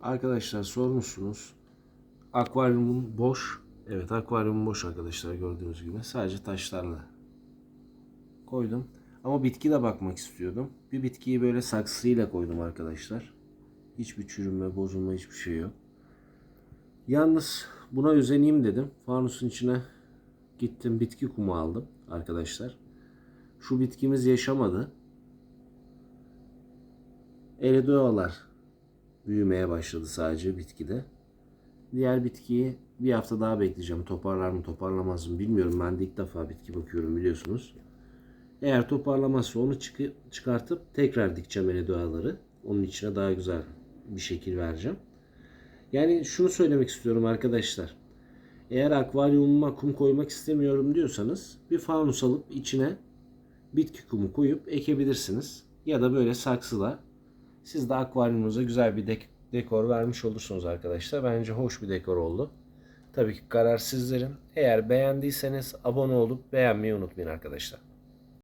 Arkadaşlar sormuşsunuz. Akvaryumun boş. Evet akvaryumum boş arkadaşlar gördüğünüz gibi. Sadece taşlarla koydum. Ama bitki de bakmak istiyordum. Bir bitkiyi böyle saksıyla koydum arkadaşlar. Hiçbir çürüme, bozulma hiçbir şey yok. Yalnız buna özeneyim dedim. Fanusun içine gittim bitki kumu aldım arkadaşlar. Şu bitkimiz yaşamadı. Eridoğalar büyümeye başladı sadece bitkide. Diğer bitkiyi bir hafta daha bekleyeceğim. Toparlar mı toparlamaz mı bilmiyorum. Ben de ilk defa bitki bakıyorum biliyorsunuz. Eğer toparlamazsa onu çıkı- çıkartıp tekrar dikeceğim eridoğaları. Onun içine daha güzel bir şekil vereceğim. Yani şunu söylemek istiyorum arkadaşlar. Eğer akvaryumuma kum koymak istemiyorum diyorsanız bir fanus alıp içine bitki kumu koyup ekebilirsiniz. Ya da böyle saksıla siz de akvaryumunuza güzel bir dek- dekor vermiş olursunuz arkadaşlar. Bence hoş bir dekor oldu. Tabii ki karar sizlerin. Eğer beğendiyseniz abone olup beğenmeyi unutmayın arkadaşlar.